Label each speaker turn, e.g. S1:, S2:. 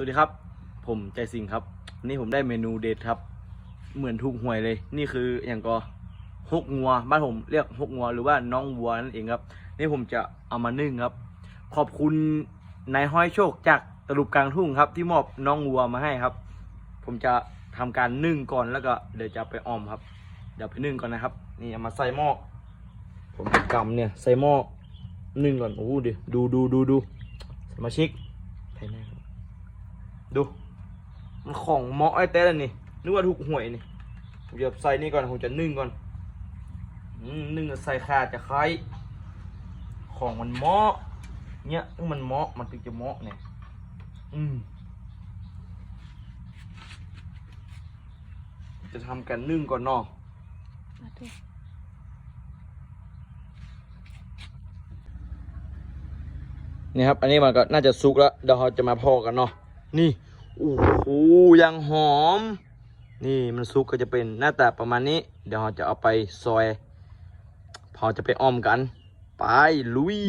S1: สวัสดีครับ ผมใจสิงครับ นี่ผมได้เมนูเด็ดครับ เหมือนถูกหวยเลย นี่คืออย่างก็ฮกงัว บ้านผมเรียกฮกงัว หรือว่าน้องวัวนั่นเองครับ นี่ผมจะเอามานึ่งครับ ขอบคุณนายห้อยโชคจากตลุกกลางทุ่งครับ ที่มอบน้องวัวมาให้ครับ ผมจะทำการนึ่งก่อนแล้วก็เดี๋ยวจะไปออมครับ เดี๋ยวไปนึ่งก่อนนะครับ นี่เอามาใส่หม้อผมจะกำเนี่ยใส่หม้อนึ่งก่อนโอ้ดูดูดูดูสมาชิกไทยแน่ครับ ดู มันของเหมาะไอ้เต้แล้วนี่นึกว่าถูกหวยนี่ผมจะใส่นี่ก่อนผมจะนึ่งก่อนอืมนึ่งกับใส่ขาจะคล้ายของมันเหมาะเนี่ยถ้ามันเหมาะมันถึงจะเหมาะเนี่ยอืมจะทำกันนึ่งก่อนเนาะ
S2: มาดู
S1: นี่ครับ อันนี้มันก็น่าจะสุกแล้ว เดี๋ยวเราจะมาพอกันเนาะ นี่โอ้โหยังหอม นี่มันซุกก็จะเป็นหน้าตาประมาณนี้ เดี๋ยวเราจะเอาไปซอย พอจะไปอ้อมกัน ไปลุย